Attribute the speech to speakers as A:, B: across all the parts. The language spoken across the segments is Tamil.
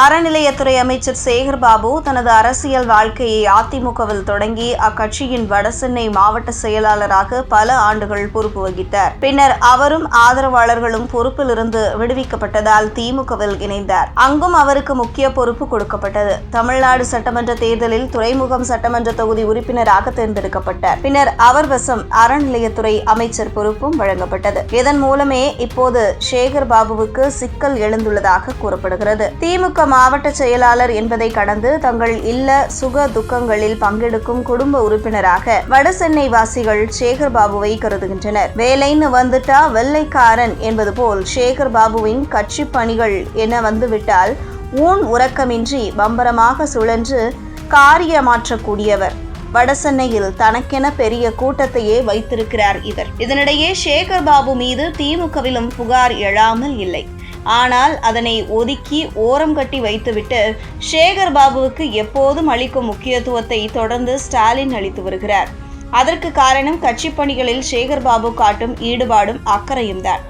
A: அறநிலையத்துறை அமைச்சர் சேகர் பாபு தனது அரசியல் வாழ்க்கையை அதிமுகவில் தொடங்கி அக்கட்சியின் வடசென்னை மாவட்ட செயலாளராக பல ஆண்டுகள் பொறுப்பு வகித்தார். பின்னர் அவரும் ஆதரவாளர்களும் பொறுப்பிலிருந்து விடுவிக்கப்பட்டதால் திமுகவில் இணைந்தார். அங்கும் அவருக்கு முக்கிய பொறுப்பு கொடுக்கப்பட்டது. தமிழ்நாடு சட்டமன்ற தேர்தலில் துறைமுகம் சட்டமன்ற தொகுதி உறுப்பினராக தேர்ந்தெடுக்கப்பட்டார். பின்னர் அவர் வசம் அறநிலையத்துறை அமைச்சர் பொறுப்பும் வழங்கப்பட்டது. இதன் மூலமே இப்போது சேகர் பாபுவுக்கு சிக்கல் எழுந்துள்ளதாக கூறப்படுகிறது. திமுக மாவட்ட செயலாளர் என்பதை கடந்து தங்கள் இல்ல சுக துக்கங்களில் பங்கெடுக்கும் குடும்ப உறுப்பினராக வடசென்னை வாசிகள் சேகர் பாபுவை கருதுகின்றனர். வேலைன்னு வந்துட்டா வெள்ளைக்காரன் என்பது போல் சேகர் பாபுவின் கட்சி பணிகள் என வந்துவிட்டால் ஊன் உறக்கமின்றி பம்பரமாக சுழன்று காரியமாற்றக்கூடியவர். வடசென்னையில் தனக்கென பெரிய கூட்டத்தையே வைத்திருக்கிறார் இவர். இதனிடையே சேகர் பாபு மீது திமுகவிலும் புகார் எழாமல் இல்லை. ஆனால் அதனை ஒதுக்கி ஓரம் கட்டி வைத்துவிட்டு சேகர் பாபுவுக்கு எப்போதும் அளிக்கும் முக்கியத்துவத்தை தொடர்ந்து ஸ்டாலின் அளித்து வருகிறார். அதற்கு காரணம் கட்சி பணிகளில் சேகர் பாபு காட்டும் ஈடுபாடும் அக்கறையும் தான்.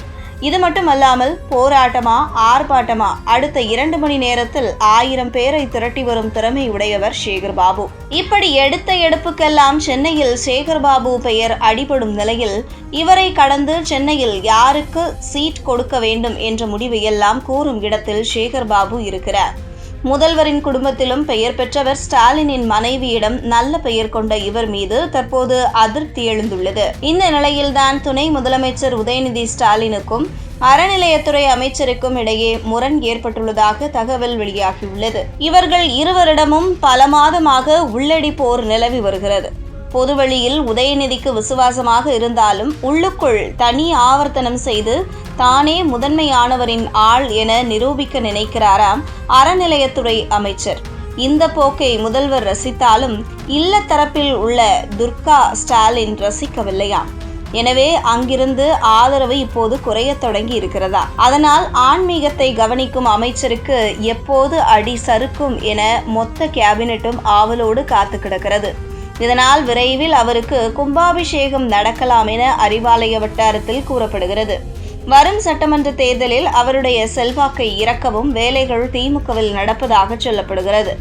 A: இது மட்டுமல்லாமல் போராட்டமா ஆர்ப்பாட்டமா அடுத்த இரண்டு மணி நேரத்தில் ஆயிரம் பேரை திரட்டி வரும் திறமை உடையவர் சேகர் பாபு. இப்படி எடுத்த எடுப்புக்கெல்லாம் சென்னையில் சேகர் பாபு பெயர் அடிபடும் நிலையில் இவரை கடந்து சென்னையில் யாருக்கு சீட் கொடுக்க வேண்டும் என்ற முடிவு எல்லாம் கூறும் இடத்தில் சேகர் பாபு இருக்கிறார். முதல்வரின் குடும்பத்திலும் பெயர் பெற்றவர் ஸ்டாலினின் மனைவியிடம் நல்ல பெயர் கொண்ட இவர் மீது தற்போது அதிருப்தி எழுந்துள்ளது. இந்த நிலையில்தான் துணை முதலமைச்சர் உதயநிதி ஸ்டாலினுக்கும் அறநிலையத்துறை அமைச்சருக்கும் இடையே முரண் ஏற்பட்டுள்ளதாக தகவல் வெளியாகியுள்ளது. இவர்கள் இருவரிடமும் பல மாதமாக உள்ளடி போர் நிலவி வருகிறது. பொதுவெளியில் உதயநிதிக்கு விசுவாசமாக இருந்தாலும் உள்ளுக்குள் தனி ஆவர்த்தனம் செய்து தானே முதன்மையானவரின் ஆள் என நிரூபிக்க நினைக்கிறாராம் அறநிலையத்துறை அமைச்சர். இந்த போக்கை முதல்வர் ரசித்தாலும் இல்ல தரப்பில் உள்ள துர்கா ஸ்டாலின் ரசிக்கவில்லையாம். எனவே அங்கிருந்து ஆதரவு இப்போது குறையத் தொடங்கி இருக்கிறதா? அதனால் ஆன்மீகத்தை கவனிக்கும் அமைச்சருக்கு எப்போது அடி சறுக்கும் என மொத்த கேபினெட்டும் ஆவலோடு காத்து கிடக்கிறது. இதனால் விரைவில் அவருக்கு கும்பாபிஷேகம் நடக்கலாம் என அறிவாலய வட்டாரத்தில் கூறப்படுகிறது. வரும் சட்டமன்ற தேர்தலில் அவருடைய செல்வாக்கை இறக்கவும் வேலைகள் திமுகவில் நடப்பதாக சொல்லப்படுகிறது.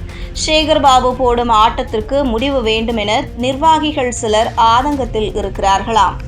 A: சேகர் பாபு போடும் ஆட்டத்திற்கு முடிவு வேண்டும் என நிர்வாகிகள் சிலர் ஆதங்கத்தில் இருக்கிறார்களாம்.